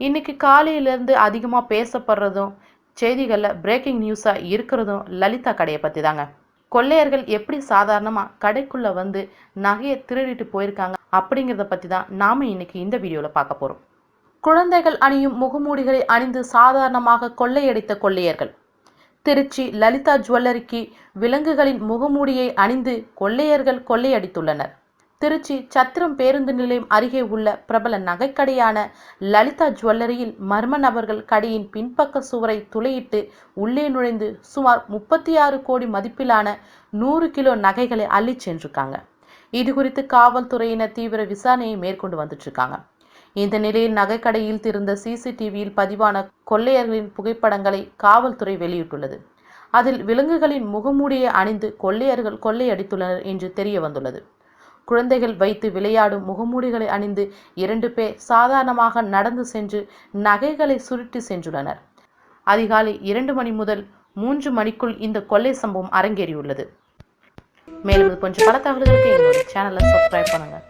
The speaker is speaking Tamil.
இன்னைக்கு காலையிலேருந்து அதிகமாக பேசப்படுறதும் செய்திகளில் பிரேக்கிங் நியூஸாக இருக்கிறதும் லலிதா கடையை பற்றி தாங்க கொள்ளையர்கள் எப்படி சாதாரணமாக கடைக்குள்ளே வந்து நகையை திருடிட்டு போயிருக்காங்க அப்படிங்கிறத பற்றி தான் நாம் இன்னைக்கு இந்த வீடியோவில் பார்க்க போகிறோம் குழந்தைகள் அணியும் முகமூடிகளை அணிந்து சாதாரணமாக கொள்ளையடித்த கொள்ளையர்கள். திருச்சி லலிதா ஜுவல்லரிக்கு விலங்குகளின் முகமூடியை அணிந்து கொள்ளையர்கள் கொள்ளையடித்துள்ளனர். திருச்சி சத்திரம் பேருந்து நிலையம் அருகே உள்ள பிரபல நகைக்கடையான லலிதா ஜுவல்லரியில் மர்ம நபர்கள் கடையின் பின்பக்க சுவரை துளையிட்டு உள்ளே நுழைந்து சுமார் முப்பத்தி ஆறு கோடி மதிப்பிலான நூறு கிலோ நகைகளை அள்ளி சென்றிருக்காங்க. இது குறித்து காவல்துறையினர் தீவிர விசாரணையை மேற்கொண்டு வந்துட்டு இருக்காங்க இந்த நிலையில் நகைக்கடையில் திருந்த சிசிடிவியில் பதிவான கொள்ளையர்களின் புகைப்படங்களை காவல்துறை வெளியிட்டுள்ளது. அதில் விலங்குகளின் முகமூடியை அணிந்து கொள்ளையர்கள் கொள்ளையடித்துள்ளனர் என்று தெரிய வந்துள்ளது குழந்தைகள் வைத்து விளையாடும் முகமூடிகளை அணிந்து இரண்டு பேர் சாதாரணமாக நடந்து சென்று நகைகளை சுருட்டி சென்றுள்ளனர். அதிகாலை இரண்டு மணி முதல் மூன்று மணிக்குள் இந்த கொள்ளை சம்பவம் அரங்கேறியுள்ளது. மேலும் இது போன்ற பல தகவல்களுக்கு எங்களுடைய சேனலை சப்ஸ்கிரைப் பண்ணுங்கள்